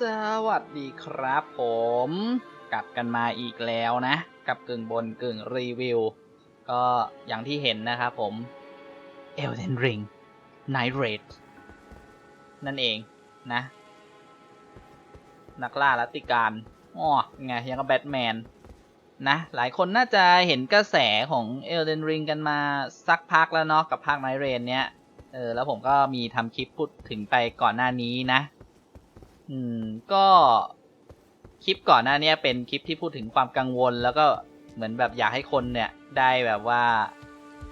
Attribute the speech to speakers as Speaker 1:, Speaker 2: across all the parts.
Speaker 1: สวัสดีครับผม กลับกันมาอีกแล้วนะ กับกึ่งบนกึ่งรีวิว ก็อย่างที่เห็นนะครับผม Elden Ring Night Raid นั่นเองนะ นักล่ารัติการอ้อไงยังกับแบทแมนนะ หลายคนน่าจะเห็นกระแสของ Elden Ring กันมาสักพักแล้วเนาะกับภาค Night Raid เนี้ยเออแล้วผมก็มีทำคลิปพูดถึงไปก่อนหน้านี้นะ อืม ก็คลิปก่อนหน้านี้เป็นคลิปที่พูดถึงความกังวล แล้วก็เหมือนแบบอยากให้คนเนี่ยได้แบบว่า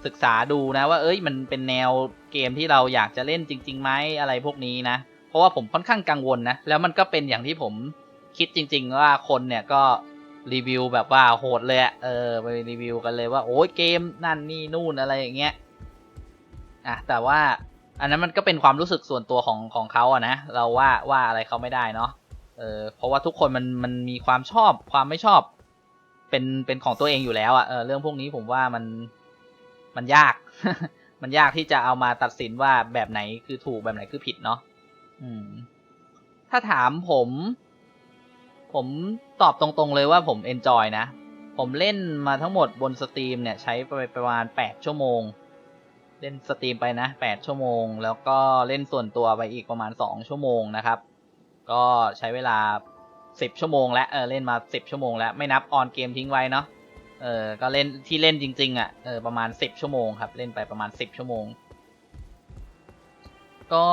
Speaker 1: ศึกษาดูนะว่า เอ้ยมันเป็นแนวเกมที่เราอยากจะเล่นจริงๆไหมอะไรพวกนี้นะ เพราะว่าผมค่อนข้างกังวลนะ แล้วมันก็เป็นอย่างที่ผมคิดจริง ๆ ว่าคนเนี่ยก็รีวิวแบบว่าโหดเลยเออไปรีวิวกันเลยว่าโอ้ยเกมนั่นนี่นู่นอะไรอย่างเงี้ยอะแต่ว่า อันนั้นมันก็เป็นความรู้สึกส่วนตัวของของเขาอะนะเราว่าว่าอะไรเขาไม่ได้เนาะเออเพราะว่าทุกคนมันมันมีความชอบความไม่ชอบ เป็นเป็นของตัวเองอยู่แล้วอะเออเรื่องพวกนี้ผมว่ามันมันยาก มันยากที่จะเอามาตัดสินว่าแบบไหนคือถูกแบบไหนคือผิดเนาะอืม ถ้าถามผม ผมตอบตรงๆเลยว่าผมเอนจอยนะ ผมเล่นมาทั้งหมดบนสตรีมเนี่ย ใช้ไปประมาณแปดชั่วโมง เล่นสตรีมไปนะแปดชั่วโมง แล้วก็เล่นส่วนตัวไปอีกประมาณสองชั่วโมงนะครับ ก็ใช้เวลาสิบชั่วโมง แล้วเออเล่นมาสิบชั่วโมง แล้วไม่นับออนเกมทิ้งไว้เนาะเออก็เล่นที่เล่นจริง ๆอะ่ะเออประมาณสิบชั่วโมงครับ เล่นไปประมาณสิบชั่วโมง ก็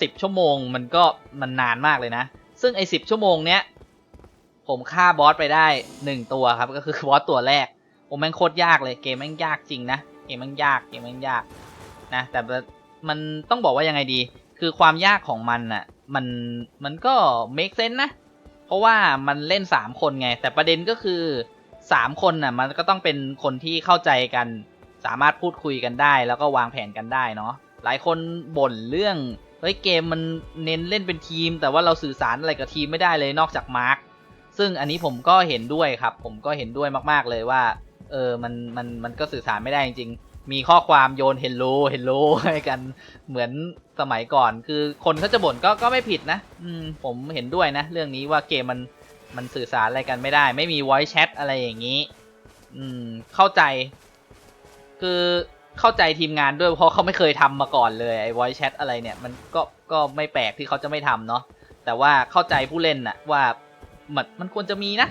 Speaker 1: สิบชั่วโมงมันก็มันนานมากเลยนะ ซึ่งไอ้สิบชั่วโมงเนี้ยผมฆ่าบอสไปได้หนึ่งตัวครับ ก็คือบอสตัวแรกผมแม่งโคตรยากเลยเกมแม่งยากจริงนะ มแม่งยากเกมม่งยากนะแต่มันต้องบอกว่ายังไงดี คือความยากของมันน่ะมันมันก็ make sense นะ เพราะว่ามันเล่นสามคนไง แต่ประเด็นก็คือสามคนน่ะมันก็ต้องเป็นคนที่เข้าใจกัน สามารถพูดคุยกันได้ แล้วก็วางแผนกันได้เนาะหลายคนบ่นเรื่องเฮ้ยเกมมันเน้นเล่นเป็นทีม แต่ว่าเราสื่อสารอะไรกับทีมไม่ได้เลยนอกจากมาร์คซึ่งอันนี้ผมก็เห็นด้วยครับ ผมก็เห็นด้วยมาก ๆเลยว่า เออมันมันมันก็สื่อสารไม่ได้จริงๆ มีข้อความโยน hello hello ให้กันเหมือนสมัยก่อน คือคนเขาจะบ่นก็ก็ไม่ผิดนะ อืมผมเห็นด้วยนะ เรื่องนี้ว่าเกมมันมันสื่อสารอะไรกันไม่ได้ ไม่มี voice chat อะไรอย่างนี้ อืม เข้าใจ คือเข้าใจทีมงานด้วยเพราะเขาไม่เคยทำมาก่อนเลยไอ้ voice chat อะไรเนี่ย มันก็ก็ไม่แปลกที่เขาจะไม่ทำเนาะแต่ว่าเข้าใจผู้เล่นนะว่ามันมันควรจะมีนะ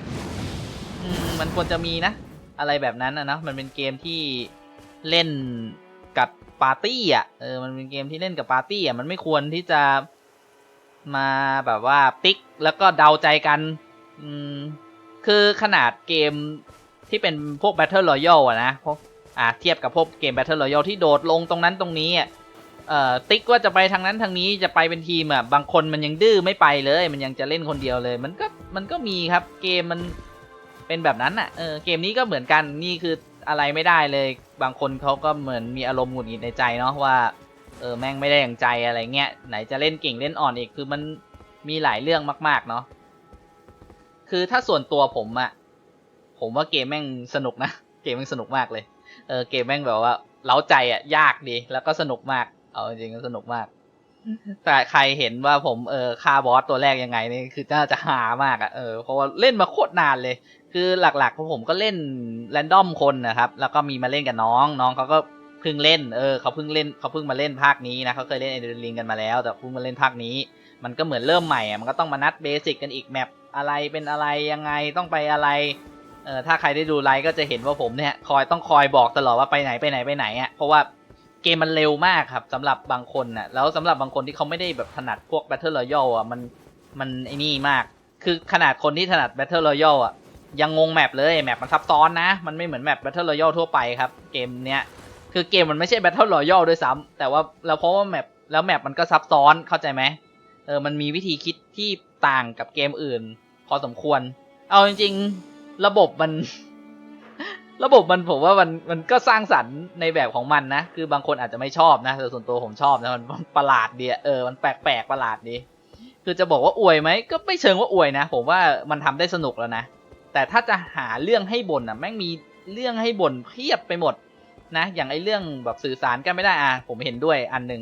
Speaker 1: อืมมันควรจะมีนะ อะไรแบบนั้นนะนะมันเป็นเกมที่เล่นกับปาร์ตี้อะเออมันเป็นเกมที่เล่นกับปาร์ตี้อะมันไม่ควรที่จะมาแบบว่าติ๊กแล้วก็เดาใจกันอืมคือขนาดเกมที่เป็นพวก Battle Royale อะนะพวกอะเทียบกับพวกเกม Battle Royale ที่โดดลงตรงนั้นตรงนี้อะเอ่อติ๊กว่าจะไปทางนั้นทางนี้จะไปเป็นทีมอะบางคนมันยังดื้อไม่ไปเลย มันยังจะเล่นคนเดียวเลย มันก็มันก็มีครับเกมมัน เป็นแบบนั้นอะเออเกมนี้ก็เหมือนกันนี่คืออะไรไม่ได้เลยบางคนเขาก็เหมือนมีอารมณ์หงุดหงิดในใจเนาะว่าเออแม่งไม่ได้อย่างใจอะไรเงี้ยไหนจะเล่นเก่งเล่นอ่อนอีกคือมันมีหลายเรื่องมากๆเนาะคือถ้าส่วนตัวผมอะผมว่าเกมแม่งสนุกนะเกมแม่งสนุกมากเลยเออเกมแม่งแบบว่าเล้าใจอะยากดีแล้วก็สนุกมาก เอาจริงๆก็สนุกมาก แต่ใครเห็นว่าผมเออฆ่าบอสตัวแรกยังไงนี่คือน่าจะหามากอะ่ะเออเพราะว่าเล่นมาโคตรนานเลย คือหลักๆของผมก็เล่นแรนดอมคนนะครับ แล้วก็มีมาเล่นกับน้อง น้องเขาก็เพิ่งเล่น เออเขาเพิ่งเล่นเขาเพิ่งมาเล่นภาคนี้นะเขาเคยเล่นเอเดนลิงกันมาแล้ว แต่เพิ่งมาเล่นภาคนี้ มันก็เหมือนเริ่มใหม่อะมันก็ต้องมานัดเบสิกกันอีกแมปอะไรเป็นอะไรยังไงต้องไปอะไรเออถ้าใครได้ดูไลฟ์ก็จะเห็นว่าผมเนี่ยคอยต้องคอยบอกตลอดว่าไปไหนไปไหนไปไหนอะเพราะว่าเกมมันเร็วมากครับสำหรับบางคนน่ะแล้วสำหรับบางคนที่เขาไม่ได้แบบถนัดพวก Battle Royale อะมันมันไอ้นี่มาก คือขนาดคนที่ถนัด Battle Royale อะ ยังงงแมปเลยแมปมันซับซ้อนนะ มันไม่เหมือนแมป Battle Royale ทั่วไปครับ เกมเนี้ยคือเกมมันไม่ใช่ Battle Royale ด้วยซ้ำแต่ว่าแล้วเพราะว่าแมปแล้วแมปมันก็ซับซ้อนเข้าใจไหมเออมันมีวิธีคิดที่ต่างกับเกมอื่น พอสมควร เอาจริง ๆ ระบบมัน ระบบมันผมว่ามันมันก็สร้างสรรค์ในแบบของมันนะ คือบางคนอาจจะไม่ชอบนะแต่ส่วนตัวผมชอบนะมันมันประหลาดดีเออมันแปลกๆประหลาดดีคือจะบอกว่าอวยไหมก็ไม่เชิงว่าอวยนะ ผมว่ามันทำได้สนุกแล้วนะ แต่ถ้าจะหาเรื่องให้บ่นอะแม่งมีเรื่องให้บ่นเพียบไปหมดนะ อย่างไอเรื่องแบบสื่อสารกันไม่ได้อะผมเห็นด้วยอันหนึ่ง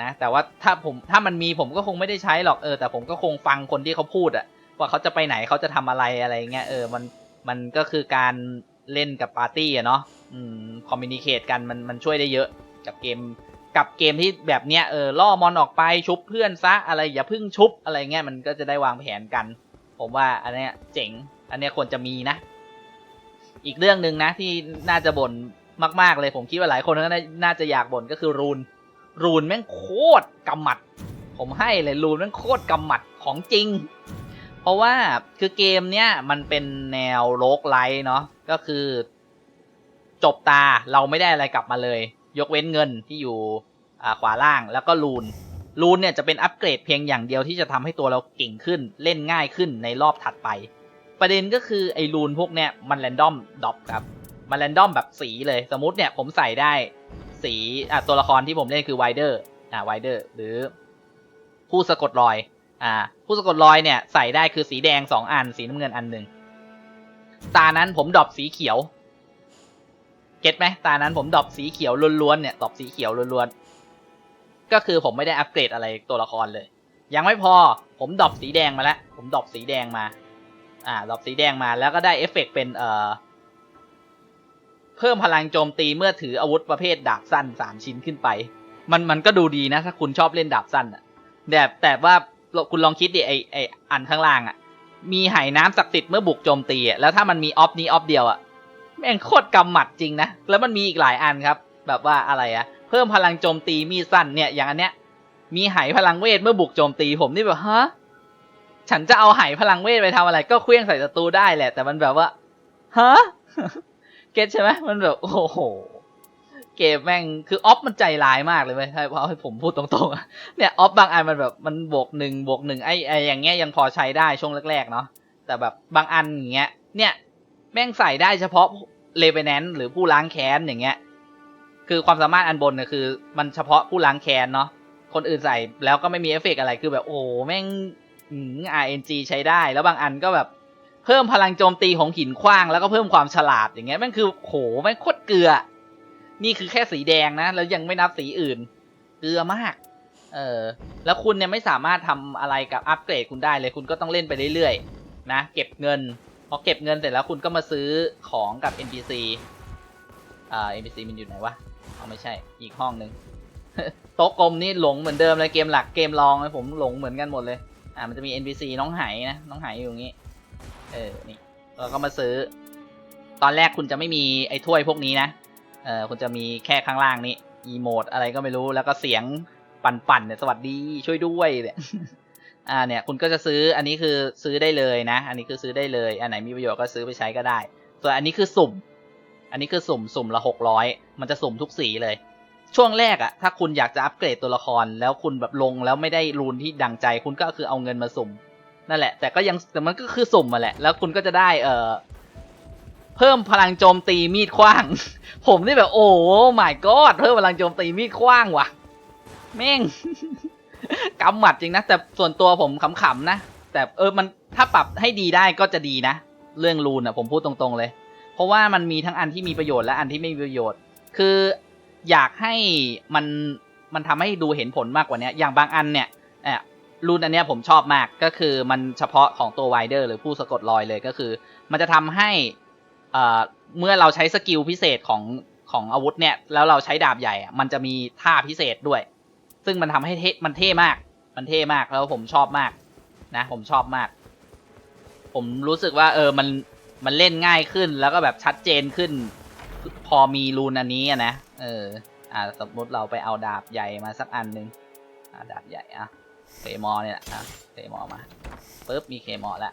Speaker 1: นะ แต่ว่าถ้าผมถ้ามันมีผมก็คงไม่ได้ใช้หรอกเออ แต่ผมก็คงฟังคนที่เขาพูดอะว่าเขาจะไปไหนเขาจะทำอะไรอะไรเงี้ยเออมันมันก็คือการเล่นกับปาร์ตี้อะเนาะอืมคอมมิวนิเคตกันมันมันช่วยได้เยอะกับเกมกับเกมที่แบบเนี้ยเออล่อมอนออกไปชุบเพื่อนซะอะไรอย่าพึ่งชุบอะไรเงี้ยมันก็จะได้วางแผนกัน ผมว่าอันเนี้ยเจ๋ง อันนี้ควรจะมีนะ อีกเรื่องหนึ่งนะที่น่าจะบ่นมาก ๆ เลยผมคิดว่าหลายคนก็น่าน่าจะอยากบ่นก็คือรูน รูนแม่งโคตรกำหมัด ผมให้เลยรูนแม่งโคตรกำหมัดของจริง เพราะว่าคือเกมเนี้ยมันเป็นแนวโลกไลท์เนาะก็คือ จบตาเราไม่ได้อะไรกลับมาเลย ยกเว้นเงินที่อยู่ขวาล่างแล้วก็รูนรูนเนี่ยจะเป็นอัปเกรดเพียงอย่างเดียวที่จะทำให้ตัวเราเก่งขึ้นเล่นง่ายขึ้นในรอบถัดไป ประเด็นก็คือไอ้รูนพวกเนี้ยมันแรนดอมดรอปครับ มันแรนดอมแบบสีเลย สมมติเนี่ยผมใส่ได้สีอะตัวละครที่ผมเล่นคือไวเดอร์อ่าไวเดอร์หรือผู้สะกดรอย อ่า ผู้สะกดรอยเนี่ยใส่ได้คือสีแดงสองอัน สีน้ำเงินอันหนึ่งตานั้นผมดรอปสีเขียว เก็ตไหมตานั้นผมดรอปสีเขียวล้วนๆเนี่ยดรอปสีเขียวล้วนๆก็คือผมไม่ได้อัปเกรดอะไรตัวละครเลย ยังไม่พอผมดรอปสีแดงมาแล้วผมดรอปสีแดงมา อ่าดรอปสีแดงมาแล้วก็ได้เอฟเฟกต์เป็นเอ่อเพิ่มพลังโจมตีเมื่อถืออาวุธประเภทดาบสั้นสามชิ้นขึ้นไป มันมันก็ดูดีนะ ถ้าคุณชอบเล่นดาบสั้นอะแต่แต่ว่าคุณลองคิดดิไอไออันข้างล่างอะมีไหน้ำศักดิ์สิทธิ์เมื่อบุกโจมตีอะแล้วถ้ามันมีออฟนี้ออฟเดียวอะแม่งโคตรกำหมัดจริงนะแล้วมันมีอีกหลายอันครับ แบบว่าอะไรอะเพิ่มพลังโจมตีมีสั้นเนี่ยอย่างอันเนี้ยมีไหพลังเวทเมื่อบุกโจมตีผมนี่แบบฮะ ฉันจะเอาไหพลังเวทไปทำอะไร ก็เคลื่องใส่ศัตรูได้แหละ แต่มันแบบว่าฮะเก็ตใช่ไหมมันแบบ โอ้โห เกมแม่งคือออฟมันใจร้ายมากเลยเว้ยถ้าเพราะให้ผมพูดตรงๆเนี่ยออฟบางอันมันแบบมันบวกหนึ่งบวกหนึ่งไอ้ไอ้อย่างเงี้ยยังพอใช้ได้ช่วงแรกๆเนาะแต่แบบบางอันอย่างเงี้ย เนี่ย แม่งใส่ได้เฉพาะเลเวนแนนหรือผู้ล้างแค้นอย่างเงี้ย คือความสามารถอันบนเนี่ยคือ มันเฉพาะผู้ล้างแค้นเนาะคนอื่นใส่แล้วก็ไม่มีเอฟเฟกต์อะไรคือแบบโอ้แม่ง อืม RNG ใช้ได้ แล้วบางอันก็แบบ เพิ่มพลังโจมตีของหินขว้าง แล้วก็เพิ่มความฉลาดอย่างเงี้ยแม่งคือโหแม่งโคตรเกลือ นี่คือแค่สีแดงนะ แล้วยังไม่นับสีอื่น เกลือมาก เออ แล้วคุณเนี่ยไม่สามารถทำอะไรกับอัปเกรดคุณได้เลย คุณก็ต้องเล่นไปเรื่อยๆ นะ เก็บเงิน พอเก็บเงินเสร็จแล้วคุณก็มาซื้อของกับ NPC อ่า NPC มันอยู่ไหนวะเอาไม่ใช่ อีกห้องหนึ่งโต๊ะกลมนี่หลงเหมือนเดิมเลยเกมหลักเกมรองเลยผมหลงเหมือนกันหมดเลย อ่ามันจะมี NPC น้องไหนะน้องไหอยู่อย่างงี้ เออนี่แล้วก็มาซื้อ ตอนแรกคุณจะไม่มีไอ้ถ้วยพวกนี้นะเออคุณจะมีแค่ข้างล่างนี้อีโมดอะไรก็ไม่รู้แล้วก็เสียงปั่นๆเนี่ยสวัสดีช่วยด้วยเนี่ยอ่าเนี่ยคุณก็จะซื้ออันนี้คือซื้อได้เลยนะ อันนี้คือซื้อได้เลย อันไหนมีประโยชน์ก็ซื้อไปใช้ก็ได้ ส่วนอันนี้คือสุ่ม อันนี้คือสุ่มสุ่มละหกร้อยมันจะสุ่มทุกสีเลย ช่วงแรกอะถ้าคุณอยากจะอัปเกรดตัวละคร แล้วคุณแบบลงแล้วไม่ได้รูนที่ดังใจ คุณก็คือเอาเงินมาสุ่มนั่นแหละ แต่ก็ยังแต่มันก็คือสุ่มมาแหละ แล้วคุณก็จะได้เอ่อเพิ่มพลังโจมตีมีดขว้าง ผมนี่แบบโอ้ my god เพิ่มพลังโจมตีมีดขว้างว่ะ แม่งกำหมัดจริงนะ แต่ส่วนตัวผมขำๆนะ แต่เออมันถ้าปรับให้ดีได้ก็จะดีนะ เรื่องรูนอะผมพูดตรงๆเลย เพราะว่ามันมีทั้งอันที่มีประโยชน์และอันที่ไม่มีประโยชน์ คือ อยากให้มันมันทำให้ดูเห็นผลมากกว่านี้อย่างบางอันเนี่ยเอ่นอันเนี้ยผมชอบมากก็คือมันเฉพาะของตัวไวเดอร์หรือผู้สะกดรอยเลยก็คือ มันจะทำให้เมื่อเราใช้สกิลพิเศษของของอาวุธเนี่ยแล้วเราใช้ดาบใหญ่อะมันจะมีท่าพิเศษด้วย ซึ่งมันทำให้เทมันเท่มาก มันเท่มากแล้วผมชอบมากนะ ผมชอบมาก ผมรู้สึกว่าเออมันมันเล่นง่ายขึ้นแล้วก็แบบชัดเจนขึ้น พอมีรูนอันนี้อะนะ เออ อ่า สมมติเราไปเอาดาบใหญ่มาสักอันหนึ่งอ่าดาบใหญ่อะเคมอเนี่ยอะเคมอมาปุ๊บมีเคมอแล้ว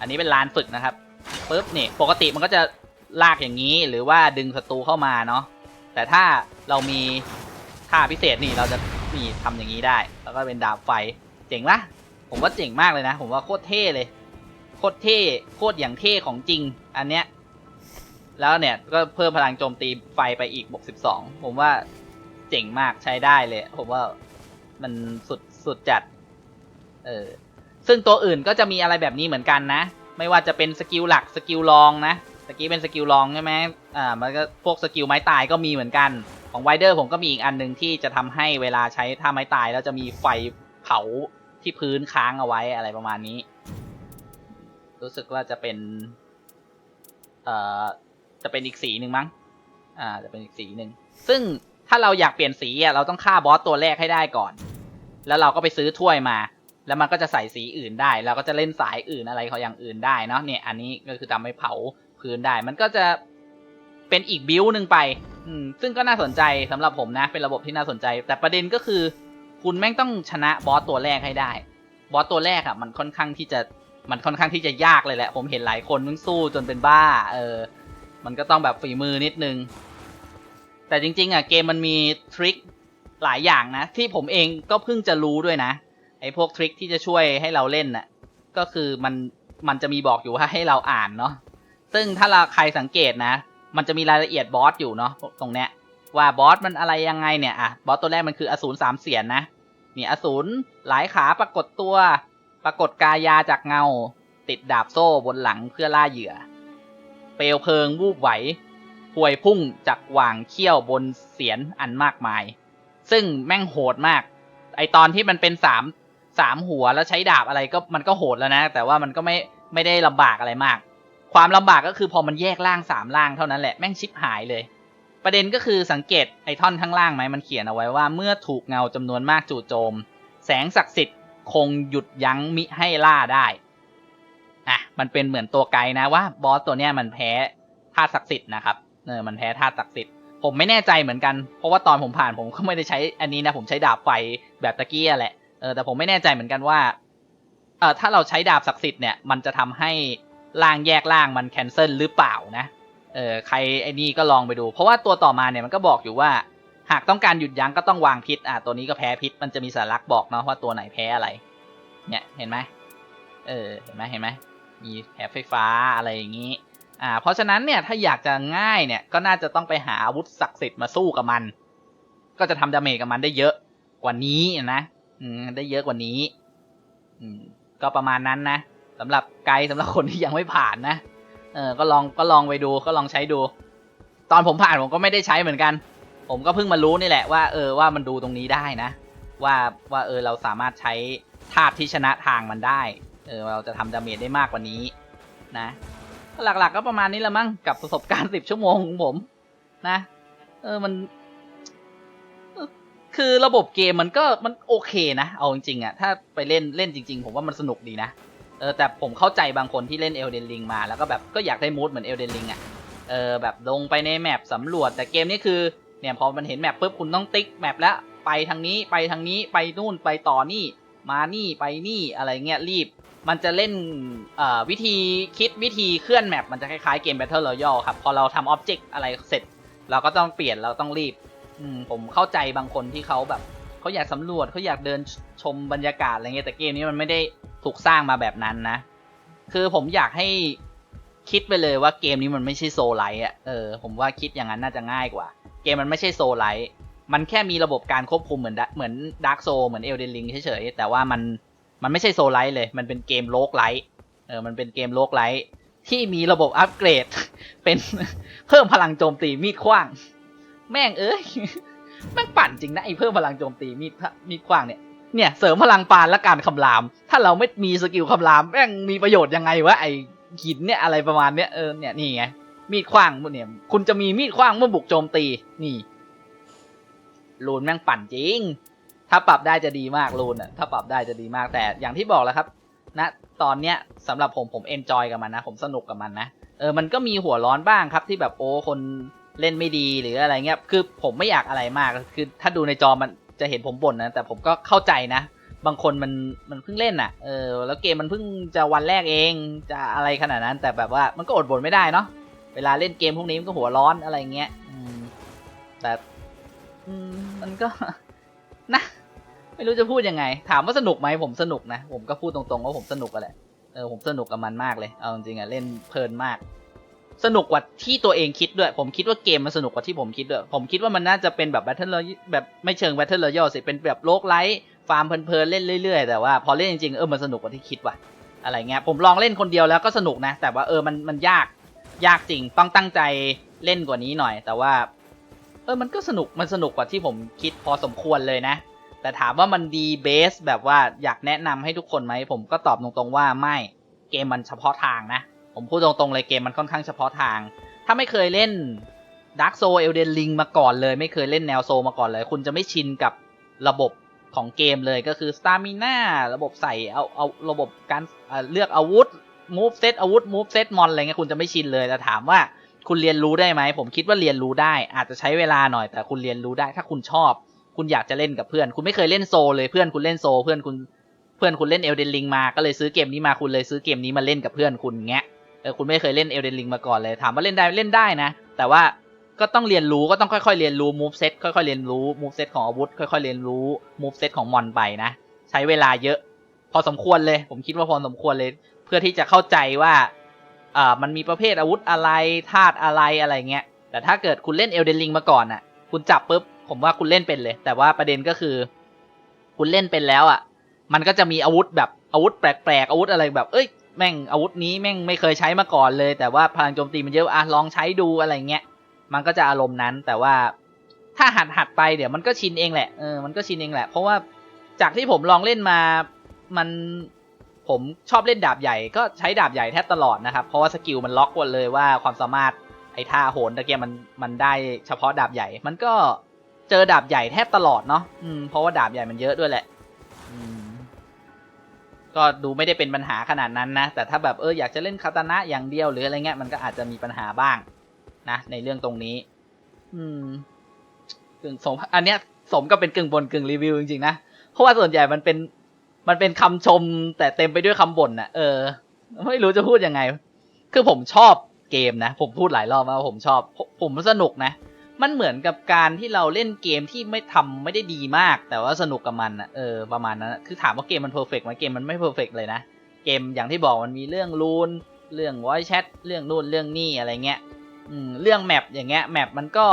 Speaker 1: อันนี้เป็นลานฝึกนะครับปุ๊บนี่ปกติมันก็จะลากอย่างนี้หรือว่าดึงศัตรูเข้ามาเนาะแต่ถ้าเรามีท่าพิเศษนี่เราจะมีทำอย่างนี้ได้ แล้วก็เป็นดาบไฟเจ๋งปะผมว่าเจ๋งมากเลยนะ ผมว่าโคตรเท่เลย โคตรเท่โคตรอย่างเท่ของจริง อันเนี้ย แล้วเนี่ยก็เพิ่มพลังโจมตีไฟไปอีกบวกสิบสองผมว่าเจ๋งมากใช้ได้เลย ผมว่ามันสุดสุดจัด เออ ซึ่งตัวอื่นก็จะมีอะไรแบบนี้เหมือนกันนะ ไม่ว่าจะเป็นสกิลหลักสกิลรองนะสกิลเป็นสกิลรองใช่ไหมอ่า มันก็พวกสกิลไม้ตายก็มีเหมือนกัน ของไวเดอร์ผมก็มีอีกอันหนึ่งที่จะทำให้เวลาใช้ท่าไม้ตายแล้วจะมีไฟเผาที่พื้นค้างเอาไว้อะไรประมาณนี้ รู้สึกว่าจะเป็น เอ่อ จะเป็นอีกสีหนึ่งมั้ง อ่า จะเป็นอีกสีหนึ่ง ซึ่งถ้าเราอยากเปลี่ยนสีอะเราต้องฆ่าบอสตัวแรกให้ได้ก่อน แล้วเราก็ไปซื้อถ้วยมา แล้วมันก็จะใส่สีอื่นได้ เราก็จะเล่นสายอื่นอะไรเขาอย่างอื่นได้เนาะ เนี่ย อันนี้ก็คือทำให้เผาพื้นได้ มันก็จะเป็นอีกบิวหนึ่งไป อืม ซึ่งก็น่าสนใจสำหรับผมนะ เป็นระบบที่น่าสนใจ แต่ประเด็นก็คือ คุณแม่งต้องชนะบอสตัวแรกให้ได้ บอสตัวแรกอะมันค่อนข้างที่จะ มันค่อนข้างที่จะยากเลยแหละ ผมเห็นหลายคนมึงสู้จนเป็นบ้า เออ มันก็ต้องแบบฝีมือนิดนึง แต่จริง ๆ อะ เกมมันมีทริคหลายอย่างนะ ที่ผมเองก็เพิ่งจะรู้ด้วยนะ ไอ้พวกทริคที่จะช่วยให้เราเล่นน่ะ ก็คือมันมันจะมีบอกอยู่ว่าให้เราอ่านเนาะ ซึ่งถ้าเราใครสังเกตนะ มันจะมีรายละเอียดบอสอยู่เนาะตรงเนี้ย ว่าบอสมันอะไรยังไงเนี่ยอะบอสตัวแรกมันคืออสูรสามเสียนนะนี่อสูรหลายขาปรากฏตัว ปรากฏกายาจากเงา ติดดาบโซ่บนหลังเพื่อล่าเหยื่อ เปลวเพลิงวูบไหวพวยพุ่งจากหว่างเขี้ยวบนเสียนอันมากมาย ซึ่งแม่งโหดมาก ไอตอนที่มันเป็นสามสามหัวแล้วใช้ดาบอะไรก็มันก็โหดแล้วนะ แต่ว่ามันก็ไม่ไม่ได้ลำบากอะไรมาก ความลำบากก็คือพอมันแยกร่างสามร่างเท่านั้นแหละแม่งชิบหายเลย ประเด็นก็คือสังเกตไอท่อนข้างล่างไหมมันเขียนเอาไว้ว่า เมื่อถูกเงาจำนวนมากจู่โจม แสงศักดิ์สิทธิ์คงหยุดยั้งมิให้ล่าได้ อะมันเป็นเหมือนตัวไกด์นะว่าบอสตัวเนี้ยมันแพ้ธาตุศักดิ์สิทธิ์นะครับเออมันแพ้ธาตุศักดิ์สิทธิ์ผมไม่แน่ใจเหมือนกันเพราะว่าตอนผมผ่านผมก็ไม่ได้ใช้อันนี้นะผมใช้ดาบไฟแบบตะกี้แหละเออแต่ผมไม่แน่ใจเหมือนกันว่าเออถ้าเราใช้ดาบศักดิ์สิทธิ์เนี่ยมันจะทำให้ร่างแยกร่างมันแคนเซิลหรือเปล่านะเออใครไอ้นี่ก็ลองไปดู เพราะว่าตัวต่อมาเนี่ยมันก็บอกอยู่ว่า หากต้องการหยุดยั้งก็ต้องวางพิษอะตัวนี้ก็แพ้พิษมันจะมีสัญลักษ์บอกเนาะว่าตัวไหนแพ้อะไร เนี่ยเห็นไหมเออเห็นไหมเห็นไหม มีแผลไฟฟ้าอะไรอย่างนี้อ่าเพราะฉะนั้นเนี่ยถ้าอยากจะง่ายเนี่ยก็น่าจะต้องไปหาอาวุธศักดิ์สิทธิ์มาสู้กับมัน ก็จะทำดาเมจกับมันได้เยอะกว่านี้นะอืมได้เยอะกว่านี้อืมก็ประมาณนั้นนะสำหรับไกด์สำหรับคนที่ยังไม่ผ่านนะเออก็ลองก็ลองไปดูก็ลองใช้ดู ตอนผมผ่านผมก็ไม่ได้ใช้เหมือนกัน ผมก็เพิ่งมารู้นี่แหละว่าเออว่ามันดูตรงนี้ได้นะ ว่าว่าเออเราสามารถใช้ธาตุที่ชนะทางมันได้ ออเราจะทำดาเมจได้มากกว่านี้นะ หลักๆก็ประมาณนี้ละมั้งกับประสบการณ์สิบชั่วโมงของผม นะ เออมันคือระบบเกมมันก็มันโอเคนะ เอาจริงๆอะถ้าไปเล่นเล่นจริง ๆ ผมว่ามันสนุกดีนะ เออแต่ผมเข้าใจบางคนที่เล่นเอลเดนลิงมาแล้วก็แบบก็อยากได้มูดเหมือนเอลเดนลิงอะเออแบบลงไปในแมปสำรวจ แต่เกมนี้คือเนี่ยพอมันเห็นแมปปุ๊บคุณต้องติ๊กแมปแล้วไปทางนี้ไปทางนี้ไปนู่นไปต่อนี่ มานี่ไปนี่อะไรเงี้ยรีบ มันจะเล่นวิธีคิดวิธีเคลื่อนแมปมันจะคล้ายๆเกม Battle Royale ครับ พอเราทำอ็อบเจกต์อะไรเสร็จ เราก็ต้องเปลี่ยนเราต้องรีบมผมเข้าใจบางคนที่เขาแบบเขาอยากสำรวจเขาอยากเดินชมบรรยากาศอะไรเงี้ยแต่เกมนี้มันไม่ได้ถูกสร้างมาแบบนั้นนะ คือผมอยากให้คิดไปเลยว่าเกมนี้มันไม่ใช่โซลไลท์อะเออผมว่าคิดอย่างนั้นน่าจะง่ายกว่า เกมมันไม่ใช่โซลไลท์มันแค่มีระบบการควบคุมเหมือนเหมือนดาร์กโซเหมือนเอลเดนลิงเฉยๆแต่ว่ามัน มันไม่ใช่โซลไลท์เลย มันเป็นเกมโลกไลท์เออมันเป็นเกมโลกไลท์ที่มีระบบอัปเกรด เป็นเพิ่มพลังโจมตีมีดขว้าง แม่งเอ้ยแม่งปั่นจริงนะไอ้เพิ่มพลังโจมตีมีดมีดขว้างเนี่ยเนี่ยเสริมพลังปานและการคำราม ถ้าเราไม่มีสกิลคำรามแม่งมีประโยชน์ยังไงวะไอ้หินเนี่ยอะไรประมาณเนี้ยเออเนี่ยนี่ไงมีดขว้างเนี่ยคุณจะมีมีดขว้างเมื่อบุกโจมตีนี่ลูนแม่งปั่นจริง ถ้าปรับได้จะดีมากลูนอะถ้าปรับได้จะดีมากแต่อย่างที่บอกแล้วครับณตอนเนี้ยสำหรับผมผมเอนจอยกับมันนะ ผมสนุกกับมันนะเออมันก็มีหัวร้อนบ้างครับที่แบบโอ้คนเล่นไม่ดีหรืออะไรเงี้ยคือผมไม่อยากอะไรมากคือ ถ้าดูในจอมันจะเห็นผมบ่นนะแต่ผมก็เข้าใจนะ บางคนมันมันเพิ่งเล่นอะเออแล้วเกมมันเพิ่งจะวันแรกเองจะอะไรขนาดนั้น แต่แบบว่ามันก็อดบ่นไม่ได้เนาะเวลาเล่นเกมพวกนี้มันก็หัวร้อนอะไรเงี้ยแต่มันก็นะ ไม่รู้จะพูดยังไง ถามว่าสนุกไหมผมสนุกนะ ผมก็พูดตรงๆว่าผมสนุกกันแหละ เออผมสนุกกับมันมากเลย เอาจริงๆอะเล่นเพลินมาก สนุกกว่าที่ตัวเองคิดด้วย ผมคิดว่าเกมมันสนุกกว่าที่ผมคิดด้วย ผมคิดว่ามันน่าจะเป็นแบบ Battle Royale แบบไม่เชิง Battle Royale สิ เป็นแบบโลกไลท์ฟาร์มเพลินๆเล่นเรื่อยๆ แต่ว่าพอเล่นจริงๆ เออมันสนุกกว่าที่คิดว่ะ อะไรเงี้ย ผมลองเล่นคนเดียวแล้วก็สนุกนะ แต่ว่าเออมันมันยาก ยากจริง ต้องตั้งใจเล่นกว่านี้หน่อย แต่ว่า เออมันก็สนุก มันสนุกกว่าที่ผมคิดพอสมควรเลยนะ แต่ถามว่ามันดีเบสแบบว่าอยากแนะนำให้ทุกคนไหม ผมก็ตอบตรงๆว่าไม่เกมมันเฉพาะทางนะ ผมพูดตรงๆเลยเกมมันค่อนข้างเฉพาะทาง ถ้าไม่เคยเล่น Dark Soul Elden Ring มาก่อนเลย ไม่เคยเล่นแนวโซมาก่อนเลย คุณจะไม่ชินกับระบบของเกมเลยก็คือ Stamina ระบบใส่เอาเอาระบบการเอ่อเลือกอาวุธ move set อาวุธ move set มอนอะไรเงี้ยคุณจะไม่ชินเลยแต่ถามว่าคุณเรียนรู้ได้ไหม ผมคิดว่าเรียนรู้ได้ อาจจะใช้เวลาหน่อยแต่คุณเรียนรู้ได้ถ้าคุณชอบ คุณอยากจะเล่นกับเพื่อน คุณไม่เคยเล่นโซเลยเพื่อนคุณเล่นโซ เพื่อนคุณเพื่อนคุณเล่นเอลเดนลิงมาก็เลยซื้อเกมนี้มาคุณเลยซื้อเกมนี้มาเล่นกับเพื่อนคุณเงี้ยเออคุณไม่เคยเล่นเอลเดนลิงมาก่อนเลยถามว่าเล่นได้เล่นได้นะ แต่ว่าก็ต้องเรียนรู้ก็ต้องค่อยๆเรียนรู้ move set ค่อยๆเรียนรู้ move set ของอาวุธ ค่อยๆเรียนรู้ move set ของมอนไปนะใช้เวลาเยอะ พอสมควรเลย ผมคิดว่าพอสมควรเลย เพื่อที่จะเข้าใจว่าอ่ามันมีประเภทอาวุธอะไรธาตุอะไรอะไรเงี้ยแต่ถ้าเกิดคุณเล่นเอลเดนลิงมาก่อนอะ คุณจับปุ๊บ ผมว่าคุณเล่นเป็นเลย แต่ว่าประเด็นก็คือ คุณเล่นเป็นแล้วอะ มันก็จะมีอาวุธแบบอาวุธแปลกๆอาวุธอะไรแบบ เอ้ยแม่งอาวุธนี้แม่งไม่เคยใช้มาก่อนเลย แต่ว่าพลังโจมตีมันเยอะอะลองใช้ดูอะไรเงี้ยมันก็จะอารมณ์นั้น แต่ว่าถ้าหัดหัดไปเดี๋ยวมันก็ชินเองแหละเออมันก็ชินเองแหละ เพราะว่าจากที่ผมลองเล่นมามันผมชอบเล่นดาบใหญ่ก็ใช้ดาบใหญ่แทบตลอดนะครับ เพราะว่าสกิลมันล็อกหมดเลยว่าความสามารถไอ้ท่าโหนตะเกียบมันมันได้เฉพาะดาบใหญ่ มันก็ เจอดาบใหญ่แทบตลอดเนาะอืมเพราะว่าดาบใหญ่มันเยอะด้วยแหละ อืม ก็ดูไม่ได้เป็นปัญหาขนาดนั้นนะ แต่ถ้าแบบเอออยากจะเล่นคาตานะอย่างเดียวหรืออะไรเงี้ยมันก็อาจจะมีปัญหาบ้าง นะในเรื่องตรงนี้ อืมกึ่งสมอันเนี้ย สมก็เป็นกึ่งบนกึ่งรีวิวจริงๆนะ เพราะว่าส่วนใหญ่มันเป็น มันเป็นคำชม แต่เต็มไปด้วยคำบ่นนะเออ ไม่รู้จะพูดยังไง คือผมชอบเกมนะ ผมพูดหลายรอบว่าผมชอบ ผมสนุกนะ มันเหมือนกับการที่เราเล่นเกมที่ไม่ทำไม่ได้ดีมาก แต่ว่าสนุกกับมันนะเออประมาณนั้นคือถามว่าเกมมันเพอร์เฟกต์ไหมเกมมันไม่เพอร์เฟกต์เลยนะ เกมอย่างที่บอกมันมีเรื่องรูนเรื่อง voice chat เรื่องนู่นเรื่องนี่อะไรเงี้ยอืมเรื่องแมปอย่างเงี้ยแมปมันก็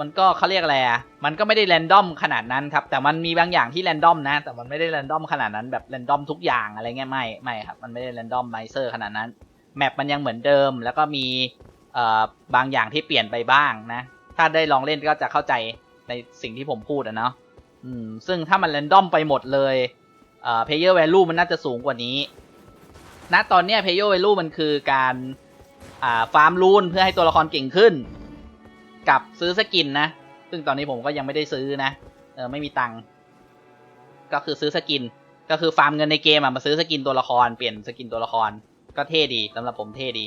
Speaker 1: มันก็เขาเรียกอะไรอะ มันก็ไม่ได้แรนดอมขนาดนั้นครับ แต่มันมีบางอย่างที่แรนดอมนะ แต่มันไม่ได้แรนดอมขนาดนั้นแบบแรนดอมทุกอย่างอะไรเงี้ยไม่ ไม่ครับ มันไม่ได้แรนดอมไมเซอร์ขนาดนั้น แมปมันยังเหมือนเดิม แล้วก็มี บางอย่างที่เปลี่ยนไปบ้างนะ ถ้าได้ลองเล่นก็จะเข้าใจในสิ่งที่ผมพูดอะเนาะซึ่งถ้ามันแรนดอมไปหมดเลยเอ่อ player value มันน่าจะสูงกว่านี้ ณ ตอนนี้ย player value มันคือการอ่าฟาร์มรูนเพื่อให้ตัวละครเก่งขึ้น กับซื้อสกินนะ ซึ่งตอนนี้ผมก็ยังไม่ได้ซื้อนะ เออไม่มีตังค์ ก็คือซื้อสกิน ก็คือฟาร์มเงินในเกมอะมาซื้อสกินตัวละคร เปลี่ยนสกินตัวละคร ก็เท่ดีสำหรับผมเท่ดี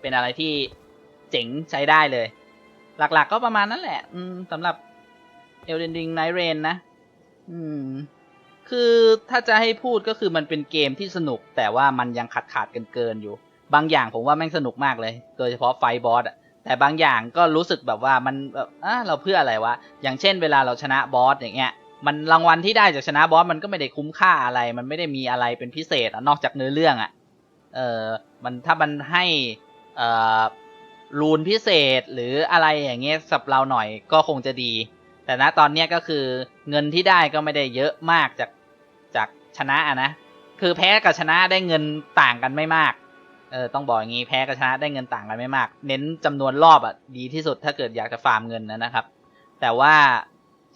Speaker 1: เป็นอะไรที่เจ๋งใช้ได้เลย หลัก ๆ ก็ประมาณนั้นแหละ อืมสำหรับ Elden Ring Night Rain นะ อืม คือถ้าจะให้พูดก็คือมันเป็นเกมที่สนุก แต่ว่ามันยังขาดขาดกันเกินอยู่ บางอย่างผมว่าแม่งสนุกมากเลย โดยเฉพาะไฟบอสอะแต่บางอย่างก็รู้สึกแบบว่ามันแบบอะเราเพื่ออะไรวะ อย่างเช่นเวลาเราชนะบอสอย่างเงี้ย มันรางวัลที่ได้จากชนะบอสมันก็ไม่ได้คุ้มค่าอะไร มันไม่ได้มีอะไรเป็นพิเศษนอกจากเนื้อเรื่องอะเออมันถ้ามันให้ รูนพิเศษหรืออะไรอย่างเงี้ยสับเราหน่อยก็คงจะดี แต่ณตอนเนี้ยก็คือเงินที่ได้ก็ไม่ได้เยอะมากจากจากชนะอะนะคือแพ้กับชนะได้เงินต่างกันไม่มากเออต้องบอกอย่างงี้แพ้กับชนะได้เงินต่างกันไม่มาก เน้นจำนวนรอบอะดีที่สุดถ้าเกิดอยากจะฟาร์มเงินนะนะครับ แต่ว่า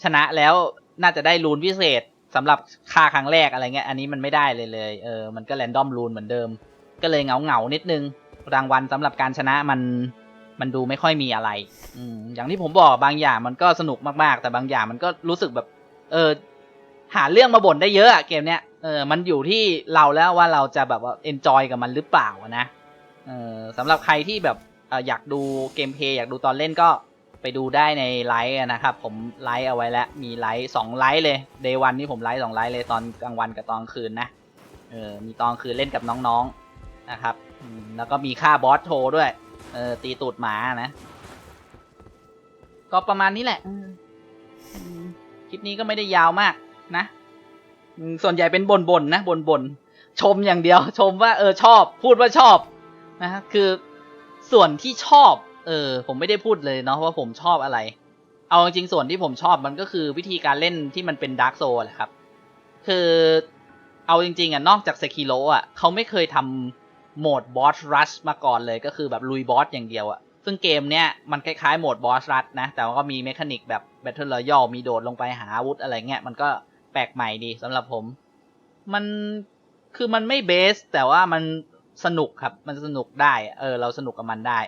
Speaker 1: ชนะแล้วน่าจะได้รูนพิเศษสำหรับค่าครั้งแรกอะไรเงี้ยอันนี้มันไม่ได้เลยเลยเออมันก็แรนดอมรูนเหมือนเดิม ก็เลยเงาเงานิดนึง รางวัลสำหรับการชนะมันมันดูไม่ค่อยมีอะไร อืมอย่างที่ผมบอกบางอย่างมันก็สนุกมากๆ แต่บางอย่างมันก็รู้สึกแบบ เออ หาเรื่องมาบ่นได้เยอะอะเกมเนี้ยเออมันอยู่ที่เราแล้วว่าเราจะแบบว่าเอนจอยกับมันหรือเปล่านะเออสำหรับใครที่แบบอออยากดูเกมเพย์อยากดูตอนเล่นก็ไปดูได้ในไลฟ์นะครับผมไลฟ์เอาไว้แล้ว มีไลฟ์สองไลฟ์เลยเดย์วันนี่ผมไลฟ์สองไลฟ์เลยตอนกลางวันกับตอนคืนนะเออมีตอนคืนเล่นกับน้องๆนะครับ อืมแล้วก็มีค่าบอสโทรด้วย เออ ตีตูดหมานะ ก็ประมาณนี้แหละอืมอืมคลิปนี้ก็ไม่ได้ยาวมากนะอืมส่วนใหญ่เป็นบนบนๆนะบนบนๆชมอย่างเดียว ชมว่าเออชอบ พูดว่าชอบนะฮะคือส่วนที่ชอบ เออ ผมไม่ได้พูดเลยเนาะว่าผมชอบอะไร เอาจริงๆส่วนที่ผมชอบมันก็คือวิธีการเล่นที่มันเป็นดาร์กโซแหละครับ คือเอาจริงๆอะนอกจากเซคิโ o อะเขาไม่เคยทำ โหมดบอสรัชมาก่อนเลยก็คือแบบลุยบอสอย่างเดียวอะซึ่งเกมเนี้ยมันคล้ายๆโหมดบอสรัดนะ แต่ว่าก็มีเมคานิกแบบ Battle Royale มีโดดลงไปหาอาวุธอะไรเงี้ย มันก็แปลกใหม่ดีสำหรับผม มันคือมันไม่เบส แต่ว่ามันสนุกครับ มันสนุกได้เออเราสนุกกับมันได้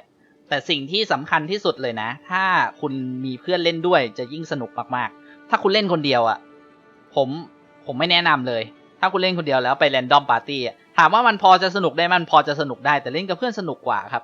Speaker 1: แต่สิ่งที่สำคัญที่สุดเลยนะ ถ้าคุณมีเพื่อนเล่นด้วยจะยิ่งสนุกมากๆ ถ้าคุณเล่นคนเดียวอะ่ะ ผมผมไม่แนะนำเลย ถ้าคุณเล่นคนเดียวแล้วไปแรนดอมปาร์ตี้อะ ถามว่ามันพอจะสนุกได้มันพอจะสนุกได้แต่เล่นกับเพื่อนสนุกกว่าครับ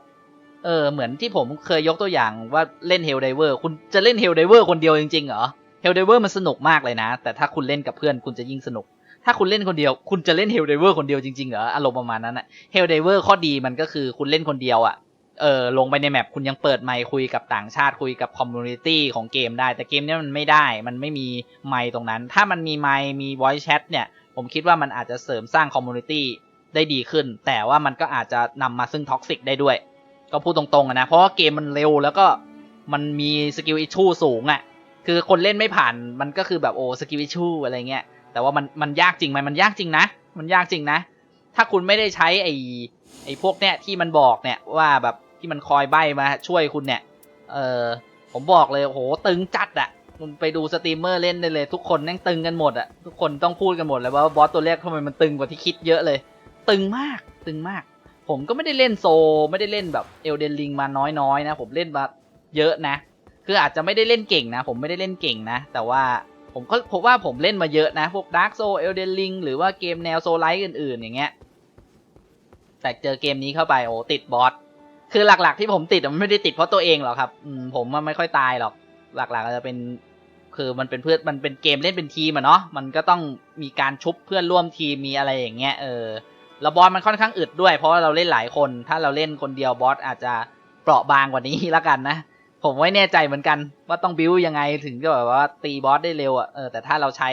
Speaker 1: เออเหมือนที่ผมเคยยกตัวอย่างว่าเล่นเฮลไดเวอร์คุณจะเล่นเฮลไดเวอร์คนเดียวจริงๆเหรอเฮลไดเวอร์มันสนุกมากเลยนะ แต่ถ้าคุณเล่นกับเพื่อนคุณจะยิ่งสนุก ถ้าคุณเล่นคนเดียว คุณจะเล่นเฮลไดเวอร์คนเดียวจริงๆเหรออารมณ์ประมาณนั้นอะเฮลไดเวอร์ข้อดีมันก็คือคุณเล่นคนเดียวอะเออลงไปในแมปคุณยังเปิดไมค์คุยกับต่างชาติคุยกับคอมมูนิตี้ของเกมได้ แต่เกมนี้มันไม่ได้ มันไม่มีไมค์ตรงนั้น ถ้ามันมีไมค์มี voice chat เนี่ย ผมคิดว่ามันอาจจะเสริมสร้างคอมมูนิตี้ ได้ดีขึ้น แต่ว่ามันก็อาจจะนำมาซึ่งท็อกซิกได้ด้วย ก็พูดตรงๆนะ เพราะว่าเกมมันเร็วแล้วก็มันมีสกิลอิชูสูงอะ่ะ คือคนเล่นไม่ผ่านมันก็คือแบบโอ้สกิลอิชูอะไรเงี้ย แต่ว่ามันมันยากจริงไหมมันยากจริงนะ มันยากจริงนะ ถ้าคุณไม่ได้ใช้ไอ้ไอ้พวกเนี้ยที่มันบอกเนี่ยว่าแบบที่มันคอยใบมาช่วยคุณเนี่ย เออผมบอกเลยโหตึงจัดอะคุณไปดูสตรีมเมอร์เล่นได้เลย ทุกคนแม่งตึงกันหมดอะทุกคนต้องพูดกันหมดเลยว่าบอสตัวแรกทำไมมันตึงกว่าที่คิดเยอะเลย ตึงมากตึงมาก ผมก็ไม่ได้เล่นโซ ไม่ได้เล่นแบบเอลเดนลิงมาน้อยๆนะ ผมเล่นมาเยอะนะ คืออาจจะไม่ได้เล่นเก่งนะ ผมไม่ได้เล่นเก่งนะ แต่ว่าผมก็ผมว่าผมเล่นมาเยอะนะ พวก Dark Soul Elden Ring หรือว่าเกมแนวโซไลท์อื่นๆ อย่างเงี้ย แต่เจอเกมนี้เข้าไปโอ้ติดบอสคือหลักๆที่ผมติดมันไม่ได้ติดเพราะตัวเองหรอกครับอืมผมมันไม่ค่อยตายหรอก หลักๆก็จะเป็น คือมันเป็นเพื่อนมันเป็นเกมเล่นเป็นทีมอะเนาะมันก็ต้องมีการชุบเพื่อนร่วมทีมมีอะไรอย่างเงี้ยเออ แล้วบอสมันค่อนข้างอึดด้วย เพราะว่าเราเล่นหลายคน ถ้าเราเล่นคนเดียวบอสอาจจะเปราะบางกว่านี้แล้วกันนะ ผมไม่แน่ใจเหมือนกัน ว่าต้องบิวยังไงถึงจะแบบว่าตีบอสได้เร็วอะเออแต่ถ้าเราใช้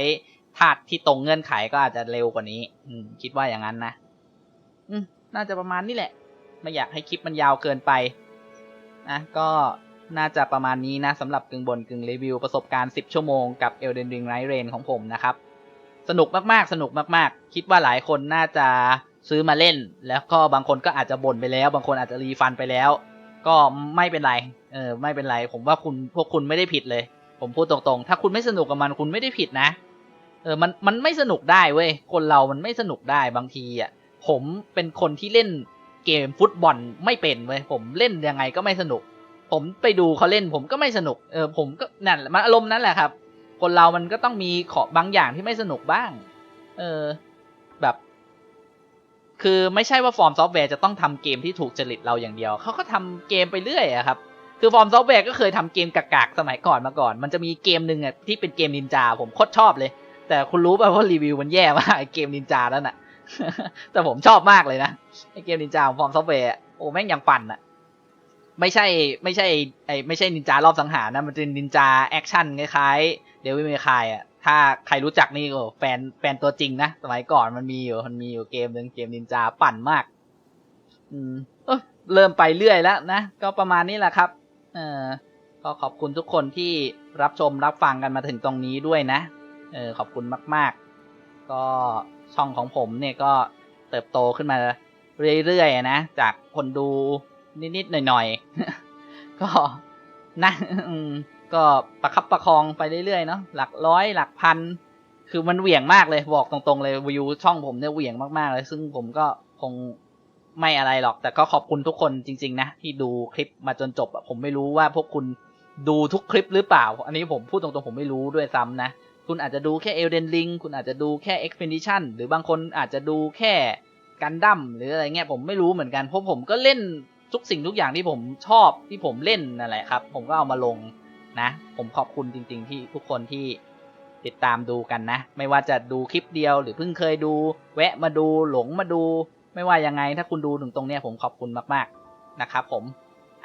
Speaker 1: ธาตุที่ตรงเงื่อนไขก็อาจจะเร็วกว่านี้ อืม คิดว่าอย่างนั้นนะอืมน่าจะประมาณนี้แหละ ไม่อยากให้คลิปมันยาวเกินไปนะก็น่าจะประมาณนี้นะสำหรับกึ่งบนกึ่งรีวิวประสบการณ์ 10 ชั่วโมงกับ Elden Ring Night Rain ของผมนะครับ สนุกมากๆ สนุกมากๆ คิดว่าหลายคนน่าจะ ซื้อมาเล่น แล้วก็บางคนก็อาจจะบ่นไปแล้ว บางคนอาจจะรีฟันไปแล้ว ก็ไม่เป็นไร เออ ไม่เป็นไร ผมว่าคุณพวกคุณไม่ได้ผิดเลย ผมพูดตรงๆ ถ้าคุณไม่สนุกกับมันคุณไม่ได้ผิดนะ เออ มัน มันไม่สนุกได้เว้ย คนเรามันไม่สนุกได้บางทีอะ ผมเป็นคนที่เล่นเกมฟุตบอลไม่เป็นเว้ย ผมเล่นยังไงก็ไม่สนุก ผมไปดูเขาเล่นผมก็ไม่สนุก เออ ผมก็นั่นมันอารมณ์นั้นแหละครับ คนเรามันก็ต้องมีขอบางอย่างที่ไม่สนุกบ้าง เออ แบบ คือไม่ใช่ว่าฟอร์มซอฟต์แวร์จะต้องทำเกมที่ถูกจริตเราอย่างเดียว เขาก็ทำเกมไปเรื่อยอะครับ คือฟอร์มซอฟต์แวร์ก็เคยทำเกมกากๆสมัยก่อนมาก่อน มันจะมีเกมหนึ่งอะที่เป็นเกมนินจาผมโคตรชอบเลย แต่คุณรู้ป่ะว่ารีวิวมันแย่มากไอเกมนินจานั่นอะแต่ผมชอบมากเลยนะไอเกมนินจาของฟอร์มซอฟต์แวร์โอ้แม่งยังปั่นอะไม่ใช่ไม่ใช่ไอไม่ใช่นินจารอบสังหารนะมันเป็นนินจาแอคชั่นคล้ายๆเดวิดเมคายอะ ถ้าใครรู้จักนี่ก็แฟนแฟนตัวจริงนะ สมัยก่อนมันมีอยู่มันมีอยู่เกมหนึ่งเกมนินจาปั่นมาก อืมเอยเริ่มไปเรื่อยแล้วนะ ก็ประมาณนี้แหละครับ เออก็ขอบคุณทุกคนที่รับชมรับฟังกันมาถึงตรงนี้ด้วยนะ เออขอบคุณมาก ๆ ก็ช่องของผมเนี่ยก็เติบโตขึ้นมาเรื่อยๆนะ จากคนดูนิดๆหน่อยๆ ก็นะอืม ก็ประคับประคองไปเรื่อยๆเนาะหลักร้อยหลักพัน คือมันเหวี่ยงมากเลยบอกตรงๆเลยวิวช่องผมเนี่ยเหวี่ยงมากๆเลย ซึ่งผมก็คงไม่อะไรหรอก แต่ก็ขอบคุณทุกคนจริง ๆ นะ ที่ดูคลิปมาจนจบผมไม่รู้ว่าพวกคุณดูทุกคลิปหรือเปล่า อันนี้ผมพูดตรงๆผมไม่รู้ด้วยซ้ำนะ คุณอาจจะดูแค่ Elden Ring คุณอาจจะดูแค่ Expedition หรือบางคนอาจจะดูแค่กันดั้มหรืออะไรเงี้ยผมไม่รู้เหมือนกันเพราะผมก็เล่นทุกสิ่งทุกอย่างที่ผมชอบที่ผมเล่นนั่นแหละครับ ผมก็เอามาลง นะ ผมขอบคุณจริง ๆ ที่ทุกคนที่ติดตามดูกันนะ ไม่ว่าจะดูคลิปเดียวหรือเพิ่งเคยดู แวะมาดูหลงมาดู ไม่ว่ายังไงถ้าคุณดูถึงตรงเนี้ยผมขอบคุณมากๆนะครับผม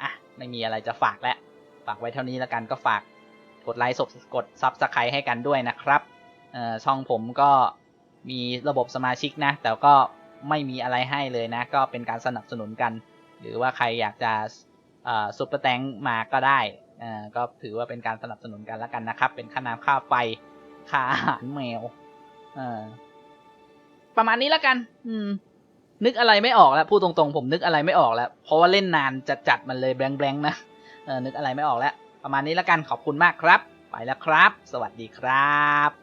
Speaker 1: อะไม่มีอะไรจะฝากแล้วฝากไว้เท่านี้แล้วกันก็ฝากกดไลค์กดซับสไครต์ให้กันด้วยนะครับช่องผมก็มีระบบสมาชิกนะ แต่ก็ไม่มีอะไรให้เลยนะ ก็เป็นการสนับสนุนกัน หรือว่าใครอยากจะซุปเปอร์แตงมาก็ได้ อ่อก็ถือว่าเป็นการสนับสนุนกันแล้วกันนะครับ เป็นค่าน้ำค่าไฟค่าอาหารแมวประมาณนี้แล้วกัน อืม นึกอะไรไม่ออกแล้วพูดตรงๆผมนึกอะไรไม่ออกแล้ว เพราะว่าเล่นนานจัดจัดๆมันเลยแบงๆนะเออนึกอะไรไม่ออกแล้ว ประมาณนี้แล้วกันขอบคุณมากครับ ไปแล้วครับ สวัสดีครับ